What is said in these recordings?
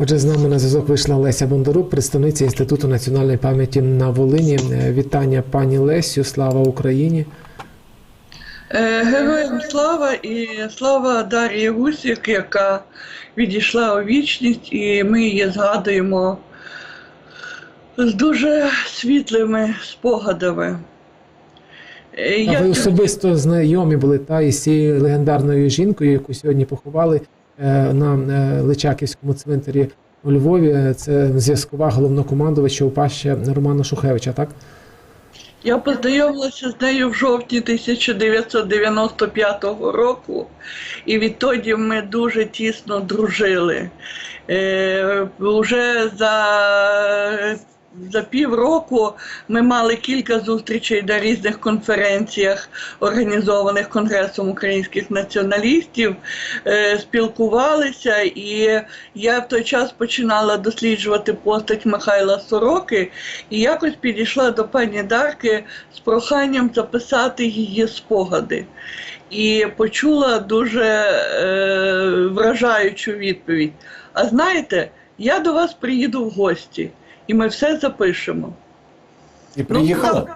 Отже, з нами на зв'язок вийшла Леся Бондарук, представниця Інституту національної пам'яті на Волині. Е, Вітання пані Лесю, слава Україні. Е, Героям слава і слава Дар'ї Гусік, яка відійшла у вічність, і ми її згадуємо з дуже світлими спогадами. Е, А я ви особисто знайомі були та із цією легендарною жінкою, яку сьогодні поховали на е, Личаківському цвинтарі у Львові. Е, Це зв'язкова головнокомандувача УПА Романа Шухевича, так? Я познайомилася з нею в жовтні 1995 року, і відтоді ми дуже тісно дружили. Е, уже за, за півроку ми мали кілька зустрічей на різних конференціях, організованих Конгресом українських націоналістів, е, спілкувалися, і я в той час починала досліджувати постать Михайла Сороки. І якось підійшла до пані Дарки з проханням записати її спогади. І почула дуже е, вражаючу відповідь. А знаєте, я до вас приїду в гості, і ми все запишемо. І приїхала? Ну,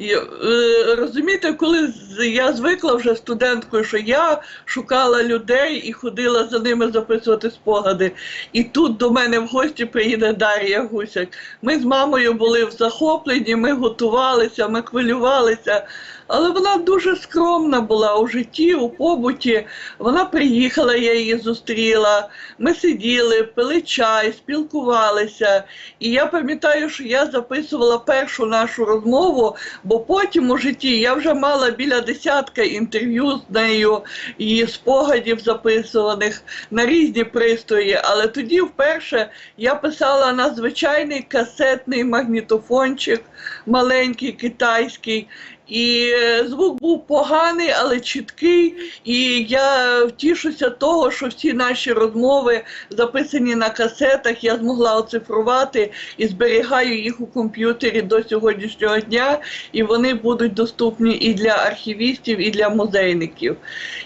І, е, розумієте, коли я звикла вже студенткою, що я шукала людей і ходила за ними записувати спогади. І тут до мене в гості приїде Дар'я Гусяк. Ми з мамою були в захопленні, ми готувалися, ми хвилювалися. Але вона дуже скромна була у житті, у побуті. Вона приїхала, я її зустріла. Ми сиділи, пили чай, спілкувалися. І я пам'ятаю, що я записувала першу нашу розмову, бо потім у житті я вже мала біля десятка інтерв'ю з нею, її спогадів записуваних на різні пристрої. Але тоді вперше я писала на звичайний касетний магнітофончик, маленький китайський. І е, звук був поганий, але чіткий. І я втішуся того, що всі наші розмови записані на касетах, я змогла оцифрувати і зберігаю їх у комп'ютері до сьогоднішнього дня, і вони будуть доступні і для архівістів, і для музейників.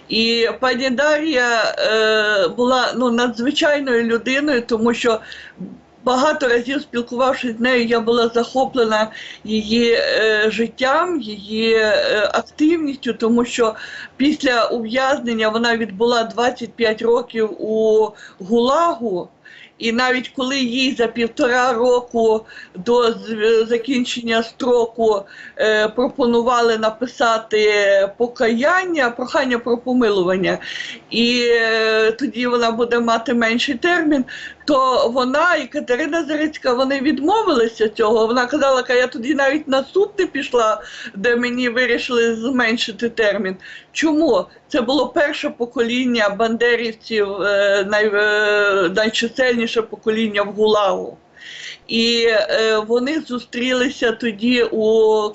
І пані Дар'я е, була ну, надзвичайною людиною, тому що. Багато разів спілкувавшись з нею, я була захоплена її е, життям, її е, активністю, тому що після ув'язнення вона відбула 25 років у ГУЛАГу. І навіть коли їй за півтора року до закінчення строку е, пропонували написати покаяння, прохання про помилування, і е, тоді вона буде мати менший термін, то вона і Катерина Зарицька вони відмовилися цього. Вона казала, «Ка я тоді навіть на суд не пішла, де мені вирішили зменшити термін. Чому? Це було перше покоління бандерівців, е, най, е, найчисельніше покоління в ГУЛАГу. І е, вони зустрілися тоді у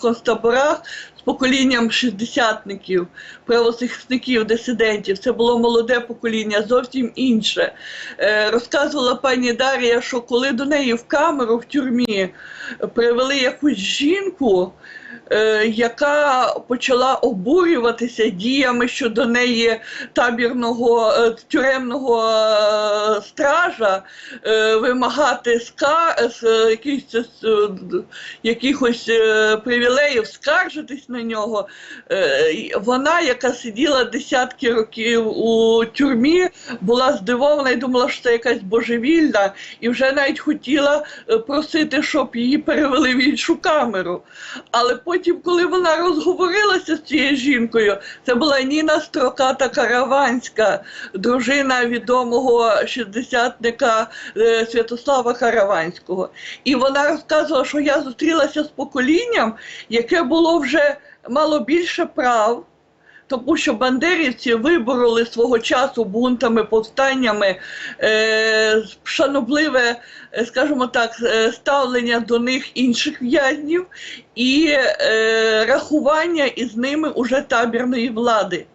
концтаборах з поколінням шістдесятників, правозахисників, дисидентів. Це було молоде покоління, зовсім інше. Е, розказувала пані Дар'я, що коли до неї в камеру в тюрмі привели якусь жінку, яка почала обурюватися діями щодо неї табірного е, тюремного е, стража, е, вимагати ска, з, е, якихось, е, якихось е, привілеїв, скаржитись на нього. Е, Вона, яка сиділа десятки років у тюрмі, була здивована і думала, що це якась божевільна, і вже навіть хотіла е, просити, щоб її перевели в іншу камеру. Але потім, коли вона розговорилася з цією жінкою, це була Ніна Строката Караванська, дружина відомого шістдесятника е, Святослава Караванського. І вона розказувала, що я зустрілася з поколінням, яке було вже мало більше прав. Тому що бандерівці вибороли свого часу бунтами, повстаннями е, шанобливе, е, скажімо так, е, ставлення до них інших в'язнів і е, рахування із ними уже табірної влади.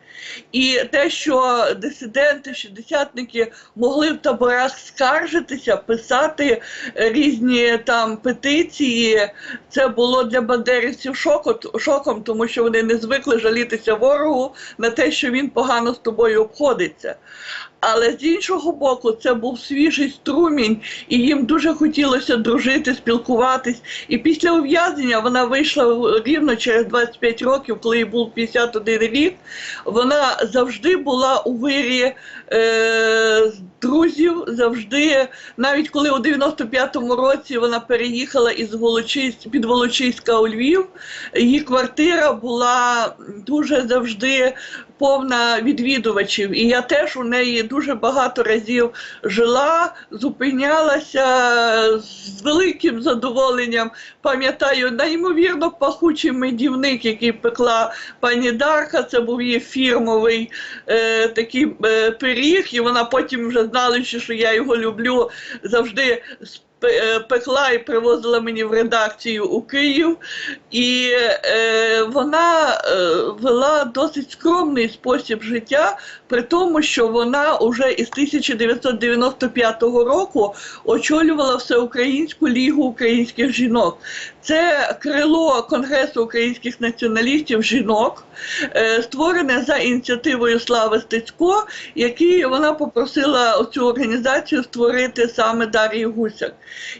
І те, що дисиденти, шістдесятники могли в таборах скаржитися, писати різні там петиції, це було для бандерівців шоко- шоком, тому що вони не звикли жалітися ворогу на те, що він погано з тобою обходиться. Але з іншого боку, це був свіжий струмінь, і їм дуже хотілося дружити, спілкуватись. І після ув'язнення вона вийшла рівно через 25 років, коли їй був 51 рік. Вона завжди була у вирі е, друзів, завжди, навіть коли у 95-му році вона переїхала із Волочиськ, під Волочиська у Львів, її квартира була дуже завжди повна відвідувачів. І я теж у неї дуже багато разів жила, зупинялася з великим задоволенням. Пам'ятаю, неймовірно пахучий медівник, який пекла пані Дарка. Це був її фірмовий е, такий е, пиріг, і вона потім вже знаючи, що я його люблю, завжди пекла і привозила мені в редакцію у Київ. І е, вона е, вела досить скромний спосіб життя, при тому, що вона вже із 1995 року очолювала Всеукраїнську лігу українських жінок. Це крило Конгресу українських націоналістів жінок, е, створене за ініціативою Слави Стецько, який вона попросила цю організацію створити саме Дар'я Гусяк.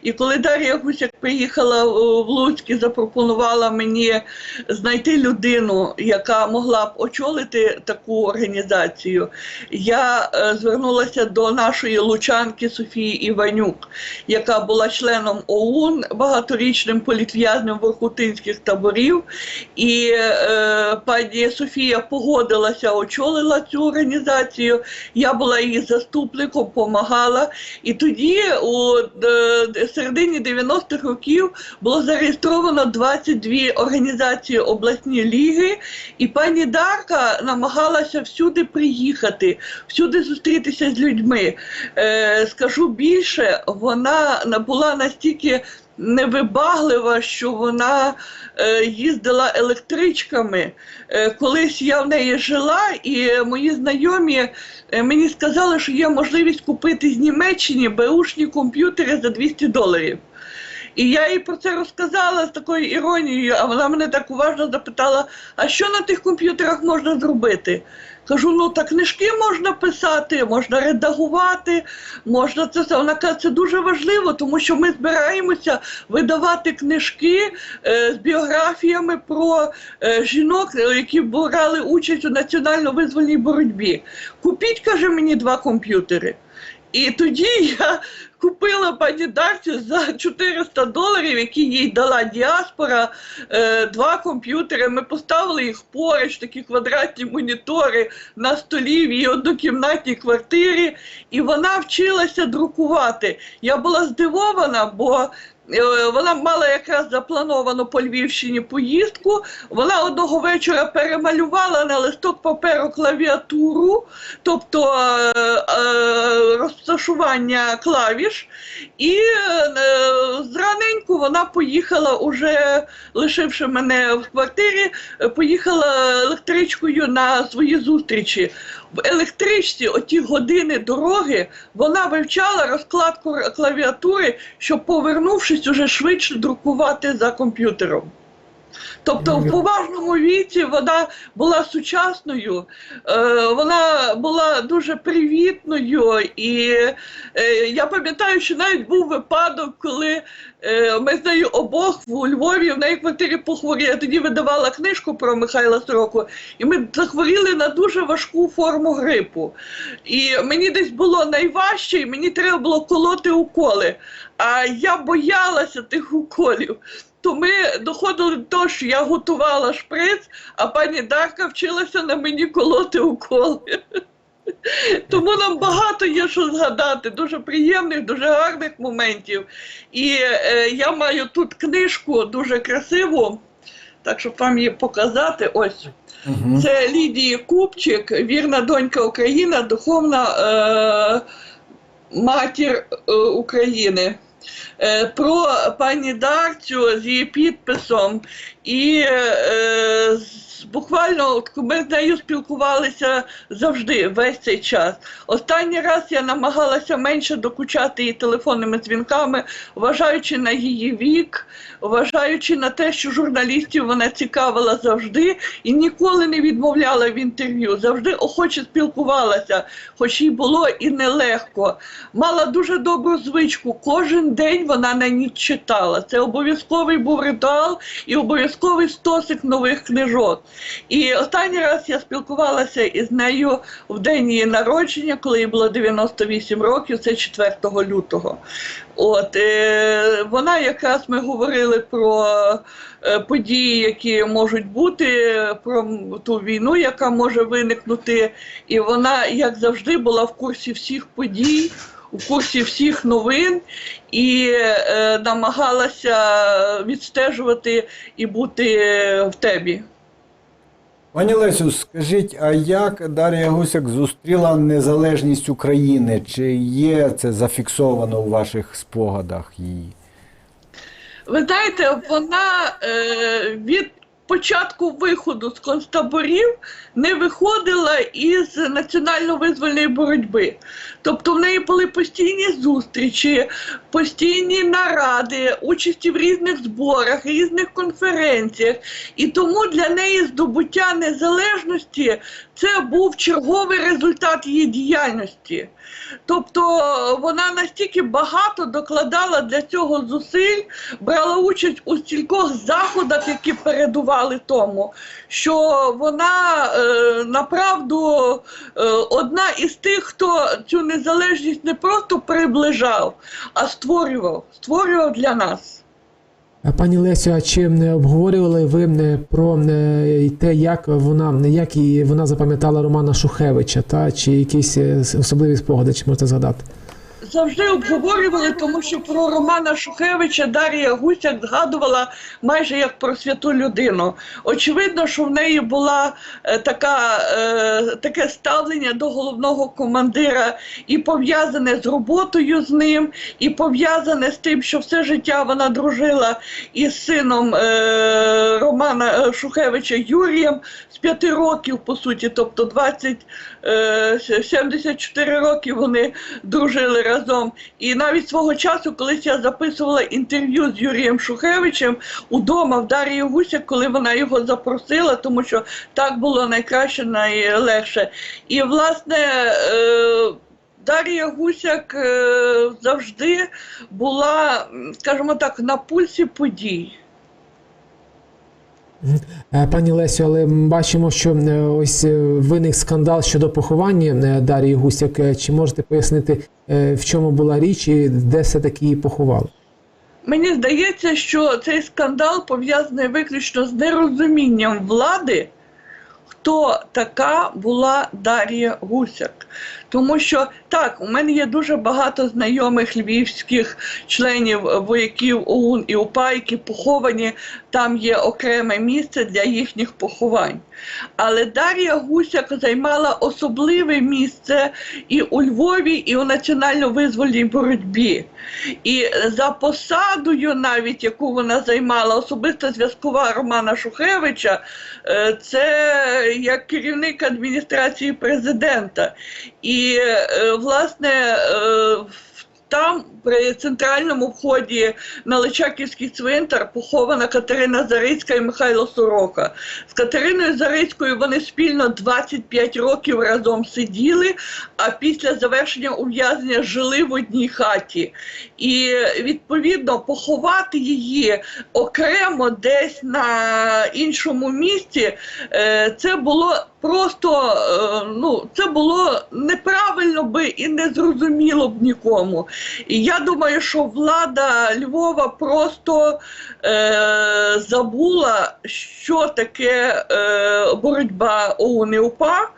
І коли Дар'я Гусяк приїхала в Луцьк і запропонувала мені знайти людину, яка могла б очолити таку організацію, я е, звернулася до нашої лучанки Софії Іванюк, яка була членом ОУН, багаторічним політв'язнем воркутинських таборів. І е, пані Софія погодилася, очолила цю організацію. Я була її заступником, допомагала. І тоді, у е, середині 90-х років, було зареєстровано 22 організації обласні ліги, і пані Дарка намагалася всюди приїхати, всюди зустрітися з людьми. Е, скажу більше, вона була настільки невибаглива, що вона е, їздила електричками. Е, колись я в неї жила, і мої знайомі е, мені сказали, що є можливість купити з Німеччини беушні комп'ютери за 200 доларів. І я їй про це розказала з такою іронією, а вона мене так уважно запитала: а що на тих комп'ютерах можна зробити? Кажу, ну так книжки можна писати, можна редагувати, можна це все. Вона каже, це дуже важливо, тому що ми збираємося видавати книжки е, з біографіями про е, жінок, е, які брали участь у національно-визвольній боротьбі. Купіть, каже мені, два комп'ютери. І тоді я купила пані Дарці за 400 доларів, які їй дала діаспора, е, два комп'ютери. Ми поставили їх поруч, такі квадратні монітори на столі в її однокімнатній квартирі, і вона вчилася друкувати. Я була здивована, бо вона мала якраз заплановану по Львівщині поїздку. Вона одного вечора перемалювала на листок паперу клавіатуру, тобто е, е, розташування клавіш, і е, зраненьку вона поїхала, уже лишивши мене в квартирі, е, поїхала електричкою на свої зустрічі. В електричці оті години дороги вона вивчала розкладку клавіатури, щоб, повернувшись, уже швидше друкувати за комп'ютером. Тобто в поважному віці вона була сучасною, е, вона була дуже привітною, і е, я пам'ятаю, що навіть був випадок, коли е, ми з нею обох у Львові в неї квартирі похворіли. Я тоді видавала книжку про Михайла Сороку, і ми захворіли на дуже важку форму грипу. І мені десь було найважче, і мені треба було колоти уколи. А я боялася тих уколів. То ми доходили до того, що я готувала шприц, а пані Дарка вчилася на мені колоти уколи. Тому нам багато є що згадати, дуже приємних, дуже гарних моментів. І е, я маю тут книжку дуже красиву, так щоб вам її показати. Ось. Угу. Це Лідії Купчик, вірна донька Україна, духовна е, матір е, України. Е, про пані Дарцю з її підписом і е, буквально ми з нею спілкувалися завжди весь цей час. Останній раз я намагалася менше докучати її телефонними дзвінками, вважаючи на її вік, вважаючи на те, що журналістів вона цікавила завжди і ніколи не відмовляла в інтерв'ю, завжди охоче спілкувалася, хоч їй було і нелегко. Мала дуже добру звичку. Кожен день вона на ніч читала. Це обов'язковий був ритуал і обов'язковий стосик нових книжок. І останній раз я спілкувалася із нею в день її народження, коли їй було 98 років, це 4 лютого. От е, вона якраз ми говорили про е, події, які можуть бути, про ту війну, яка може виникнути. І вона, як завжди, була в курсі всіх подій, в курсі всіх новин і е, намагалася відстежувати і бути в тебі. Пані Лесю, скажіть, а як Дар'я Гусяк зустріла незалежність України? Чи є це зафіксовано у ваших спогадах її? Ви знаєте, вона е, від початку виходу з концтаборів не виходила із національно-визвольної боротьби. Тобто в неї були постійні зустрічі, постійні наради, участі в різних зборах, різних конференціях. І тому для неї здобуття незалежності це був черговий результат її діяльності. Тобто вона настільки багато докладала для цього зусиль, брала участь у стількох заходах, які передували тому, що вона е, направду е, одна із тих, хто цю незалежність не просто приближав, а створював, створював для нас. Пані Лесю, а чи не обговорювали ви е, про е, те, як вона як її вона запам'ятала Романа Шухевича, та чи якісь е, особливі спогади, чи можете згадати? Завжди обговорювали, тому що про Романа Шухевича Дар'я Гусяк згадувала майже як про святу людину. Очевидно, що в неї була е, така, е, таке ставлення до головного командира і пов'язане з роботою з ним, і пов'язане з тим, що все життя вона дружила із сином е, Романа Шухевича Юрієм з п'яти років, по суті, тобто 20, е, 74 роки вони дружили разом. І навіть свого часу, колись я записувала інтерв'ю з Юрієм Шухевичем удома в Дар'ї Гусяк, коли вона його запросила, тому що так було найкраще, найлегше. І власне. Е, Дар'я Гусяк е, завжди була, скажімо так, на пульсі подій. Е, Пані Лесю, але ми бачимо, що е, ось е, виник скандал щодо поховання Дар'ї Гусяк. Чи можете пояснити, в чому була річ і де все таки її поховали? Мені здається, що цей скандал пов'язаний виключно з нерозумінням влади, хто така була Дар'я Гусяк. Тому що так, у мене є дуже багато знайомих львівських членів вояків ОУН і УПА, які поховані, там є окреме місце для їхніх поховань. Але Дар'я Гусяк займала особливе місце і у Львові, і у національно-визвольній боротьбі. І за посадою, навіть яку вона займала, особиста зв'язкова Романа Шухевича, е, це як керівник адміністрації президента. І е, власне е, там при центральному вході на Личаківський цвинтар похована Катерина Зарицька і Михайло Сорока. З Катериною Зарицькою вони спільно 25 років разом сиділи, а після завершення ув'язнення жили в одній хаті. І відповідно поховати її окремо десь на іншому місці, е, це було просто е, ну, це було неправильно би і не зрозуміло б нікому. І я думаю, що влада Львова просто е, забула, що таке е, боротьба ОУН і УПА.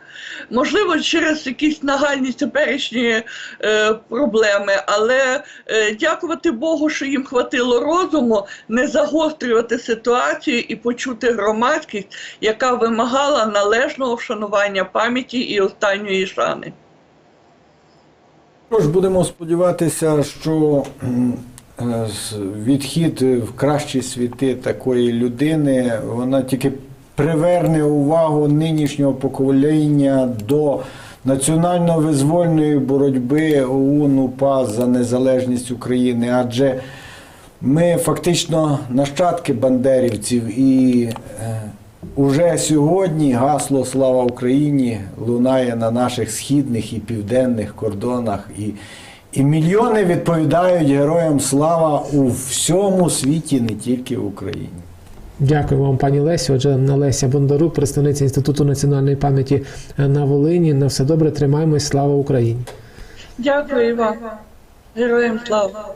Можливо, через якісь нагальні теперішні е, проблеми, але е, дякувати Богу, що їм хватило розуму не загострювати ситуацію і почути громадськість, яка вимагала належного вшанування пам'яті і останньої шани. Тож будемо сподіватися, що е, відхід в кращі світи такої людини, вона тільки приверне увагу нинішнього покоління до національно-визвольної боротьби ОУН УПА за незалежність України, адже ми фактично нащадки бандерівців і е, уже сьогодні гасло Слава Україні лунає на наших східних і південних кордонах. І, і мільйони відповідають героям слава у всьому світі, не тільки в Україні. Дякую вам, пані Лесі. Отже, Леся Бондарук, представниця Інституту національної пам'яті на Волині. На все добре, тримаємось. Слава Україні! Дякую вам. Героям слава.